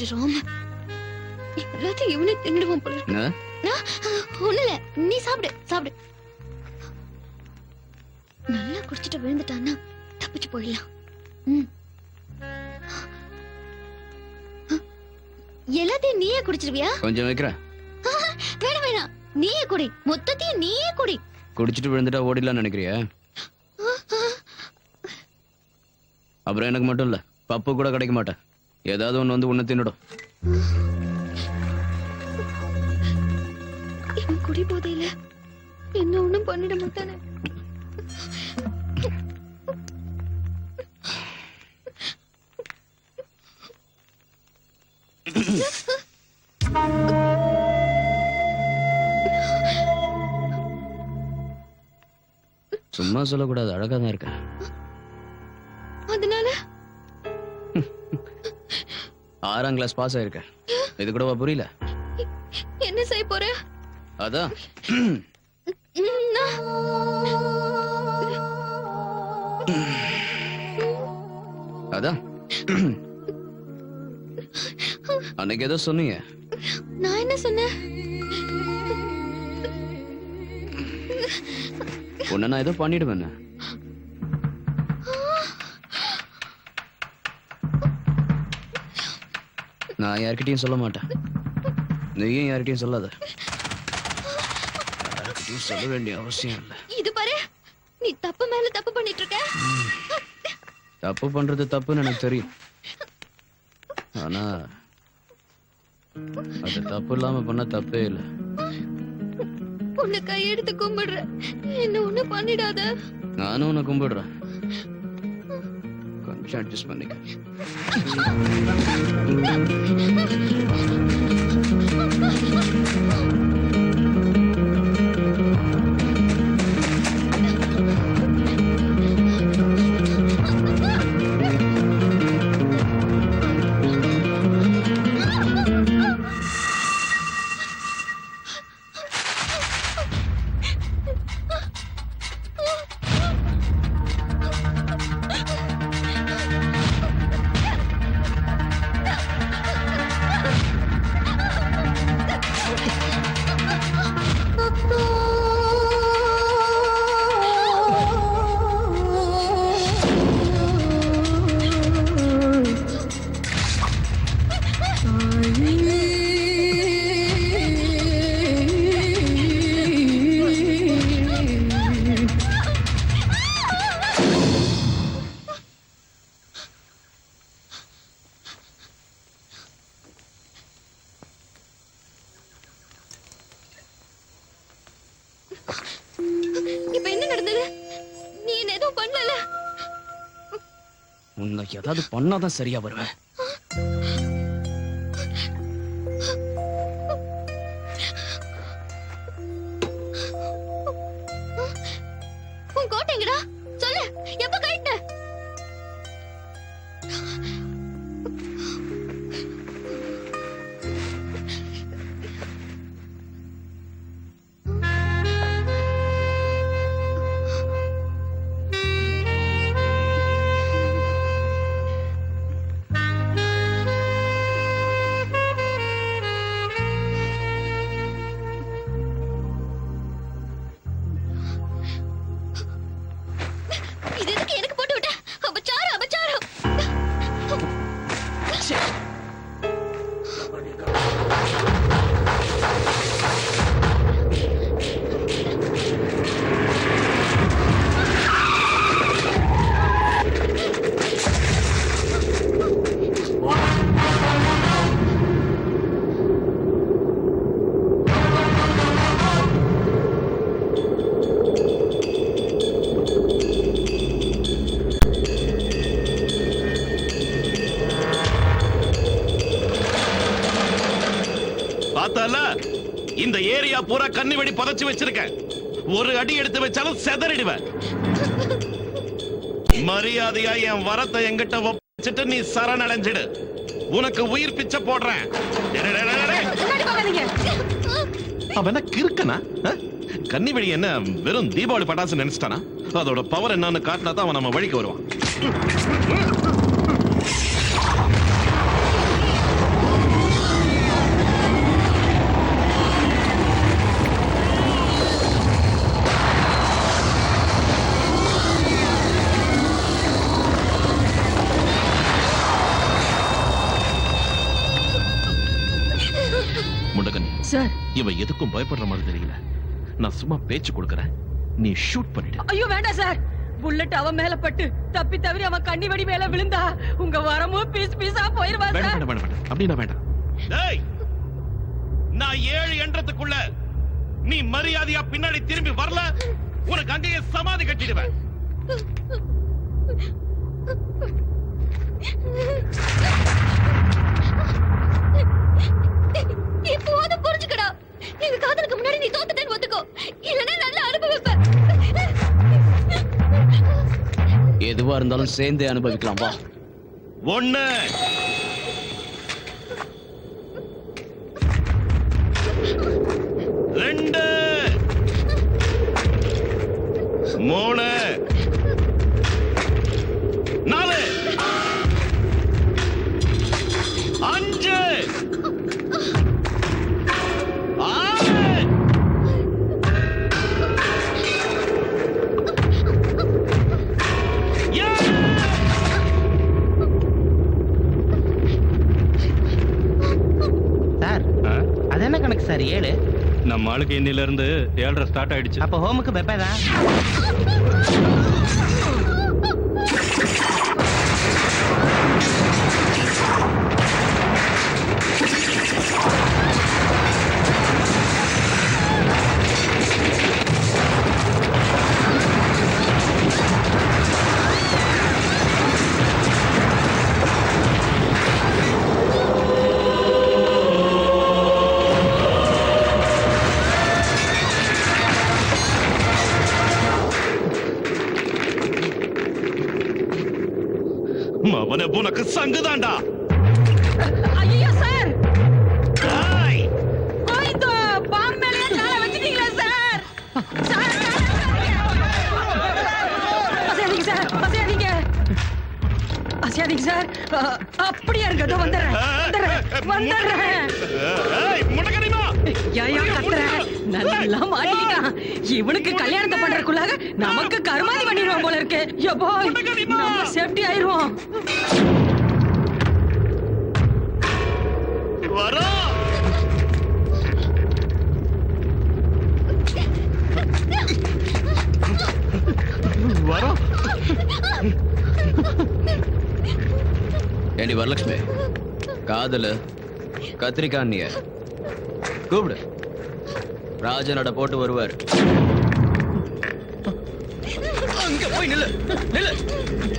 சாப்பிட்டு ராம. எல்லாத்தையும் இவனே தின்னுடுவான் போல ஒண்ணு இல்ல நீ சாப்பிடு சாப்பிடு. நல்லா குடிச்சிட்டு விழுந்துட்டான்னா தப்பிச்சு போயிடலாம். ம். எல்லாத்தையும் நீயே குடிச்சிருவியா? கொஞ்சம் வைக்கிறேன் வேணாம் வேணாம். நீயே குடி. மொத்தத்தையும் நீயே குடி. குடிச்சிட்டு விழுந்துட்டா ஓடிடலாம்னு நினைக்கிறியா? அப்புறம் எனக்கு மட்டும் இல்ல பப்பு கூட கிடைக்க மாட்டேன். ஏதாவது ஒண்ணு வந்து உன்னை தின்னுடும். இவன் குடி போதையில என்ன ஒண்ணும் பண்ணிட மாட்டானே. சும்மா சொல்லக்கூடாது அழகா தான் இருக்க. ஆறாம் கிளாஸ் பாஸ் ஆயிருக்க இது கூடவா புரியல? என்ன செய்ய போற? அதான். அதான். அன்னைக்கு ஏதோ சொன்னீங்க. நான் என்ன சொன்னேன்? உன்னை நான் ஏதோ பண்ணிடுவேன். நான் யார்கிட்டயும் சொல்ல மாட்டேன். நீயும் யார்கிட்டயும் சொல்லாத. யார்கிட்டயும் சொல்ல வேண்டிய அவசியம் இல்லை. இது பாரு நீ தப்பு மேல தப்பு பண்ணிட்டு இருக்க தப்பு பண்றது தப்புன்னு எனக்கு தெரியும். ஆனா அது தப்பு இல்லாம பண்ண தப்பே இல்லை. உன்னை கையெடுத்து கும்பிடுற என்ன ஒண்ணு பண்ணிடாத. நானும் உன்னை கும்பிடுறேன். கொஞ்சம் அட்ஜஸ்ட் பண்ணிக்க இப்ப உன்னை ஏதாவது பண்ணாதான் சரியா வருவேன். பூரா கண்ணி வெடி புதைச்சு வச்சிருக்கேன். ஒரு அடி எடுத்து வச்சாலும் செதறிடுவேன் மரியாதையா என் வரத்தை என்கிட்ட ஒப்பிச்சிட்டு நீ சரணடைஞ்சிடு. உனக்கு உயிர் பிச்சை போடுறேன். அவன் என்ன கிறுக்கனா? ஆ? கன்னிவெடி என்ன வெறும் தீபாவளி பட்டாசு நினைச்சிட்டானா? அதோட பவர் என்னன்னு காட்டினா தான் அவன் நம்ம வழிக்கு வருவான். சார் இவ எதுக்கும் பயப்படுற மாதிரி தெரியல. நான் சும்மா பேச்சு கொடுக்கறேன். நீ ஷூட் பண்ணிடு. ஐயோ வேண்டாம் சார். புல்லட் அவன் மேல பட்டு தப்பி தவறி அவன் கண்ணி வடி மேல விழுந்தா உங்க வரமும் பீஸ் பீஸா போயிருவா வேண்டாம் சார். வேண்டாம் வேண்டாம். அப்படின்னா வேண்டாம். டேய் நான் ஏழு என்றதுக்குள்ள நீ மரியாதையா பின்னாடி திரும்பி வரல உனக்கு அங்கேயே சமாதி கட்டிடுவேன். இப்போது எதுவா இருந்தாலும் சேர்ந்தே அனுபவிக்கலாம் வா. ஒண்ணு. ஆளுக்கு இன்னில இருந்து ஏழரை ஸ்டார்ட் ஆயிடுச்சு. அப்போ ஹோமுக்கு பெப்பே சங்குதாண்டா. ஐயோ சார்! கோயிந்தோ பாம் மேலயே காலை வச்சிட்டீங்களா சார்? சார் அசையாதீங்க சார் அசையாதீங்க அசையாதீங்க சார் அப்படியே வந்துடுறேன் வந்துடுறேன் வந்துடுறேன். ஏய், முண்டக்கனிமா! ஏயா கத்துற நல்லா மாட்டிக்கிட்டான். இவனுக்கு கல்யாணத்தை பண்றதுக்குள்ளாக நமக்கு கருமாதி பண்ணிடுவான் போல இருக்கு. எப்போ சேஃப்டி ஆயிருவோம் வரோம். வரோம். ஏண்டி வரலட்சுமி காதலு கத்திரிக்காய் கூப்பிடு. ராஜனோட போட்டு வருவார். அங்க போய் நில்லு நில்லு.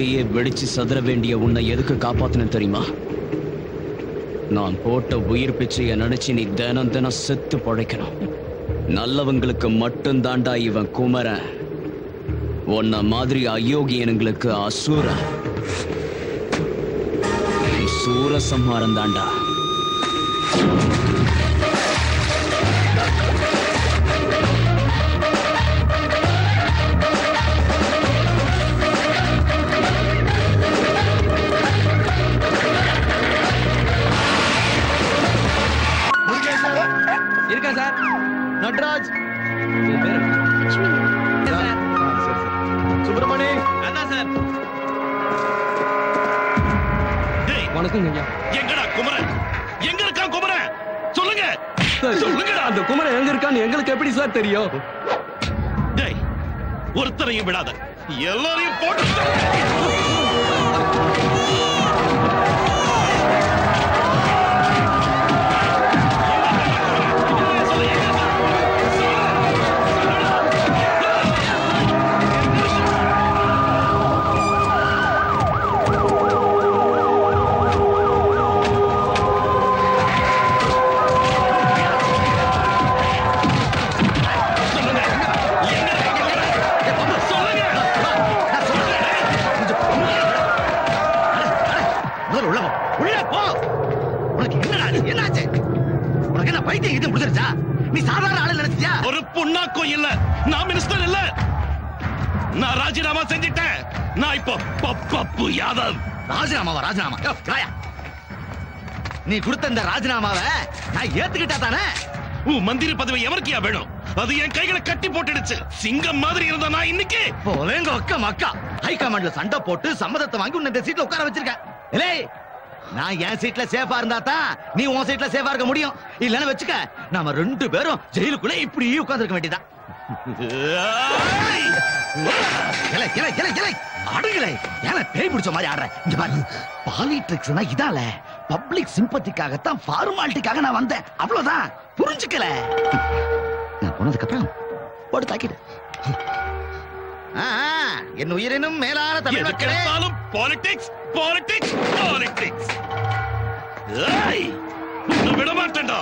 அங்கேயே வெடிச்சு சதுர வேண்டிய உன்னை எதுக்கு காப்பாத்தின தெரியுமா? நான் போட்ட உயிர் பிச்சையை நினைச்சு நீ தினம் தினம் செத்து பழைக்கணும். நல்லவங்களுக்கு மட்டும் தாண்டா இவன் குமரன். உன்ன மாதிரி அயோகியனுங்களுக்கு அசூர சூரசம்மாரம் தாண்டா ஐயா எங்கடா குமரன்? எங்க இருக்கான் குமரன்? சொல்லுங்க. சொல்லுங்கடா. அந்த குமரன் எங்க இருக்கான்னு எங்களுக்கு எப்படி சார் தெரியும்? டேய் ஒருத்தரையும் விடாத. எல்லாரையும் போட்டு இது முடிஞ்சிருச்சா நீ சாதாரண ஆளு நினைச்சியா ஒரு புண்ணாக்கும் இல்ல. நான் மினிஸ்டர் இல்ல. நான் ராஜினாமா செஞ்சிட்டேன். நான் இப்போ பப்பு யாதவ். ராஜினாமாவா ராஜினாமா? ராயா. நீ கொடுத்த இந்த ராஜினாமாவை நான் ஏத்துக்கிட்டா தானே? உன் மந்திரி பதவி எவருக்கியா வேணும்? அது என் கைகளை கட்டி போட்டுடுச்சு. சிங்கம் மாதிரி இருந்த நான் இன்னைக்கு போலேங்க அக்கா. மக்கா ஹை கமாண்ட்ல சண்டை போட்டு சம்மதத்தை வாங்கி உன்னை இந்த சீட்ல உட்கார வச்சிருக்கேன். நான் என் சீட்ல சேஃபா இருந்தா தான் நீ உன் சீட்ல சேஃபா இருக்க முடியும். இல்லன்னு வச்சுக்க நாம ரெண்டு பேரும் ஜெயிலுக்குள்ள இப்படி உட்கார்ந்திருக்க வேண்டியதான் அடங்கலை ஏன பேய் பிடிச்ச மாதிரி ஆடுற. இங்க பாரு. பாலிட்ரிக்ஸ்னா இதால பப்ளிக் சிம்பத்திக்காகத்தான் ஃபார்மாலிட்டிக்காக நான் வந்தேன். அவ்வளவுதான். புரிஞ்சுக்கல. நான் போனதுக்கு அப்புறம் போட்டு தாக்கிடு. ஆ, ஆ, என் உயிரினும் மேலான தமிழ் மக்களே. பாலிடிக்ஸ் பாலிடிக்ஸ் பாலிடிக்ஸ் ஏய் உன்னை விட மாட்டேன்டா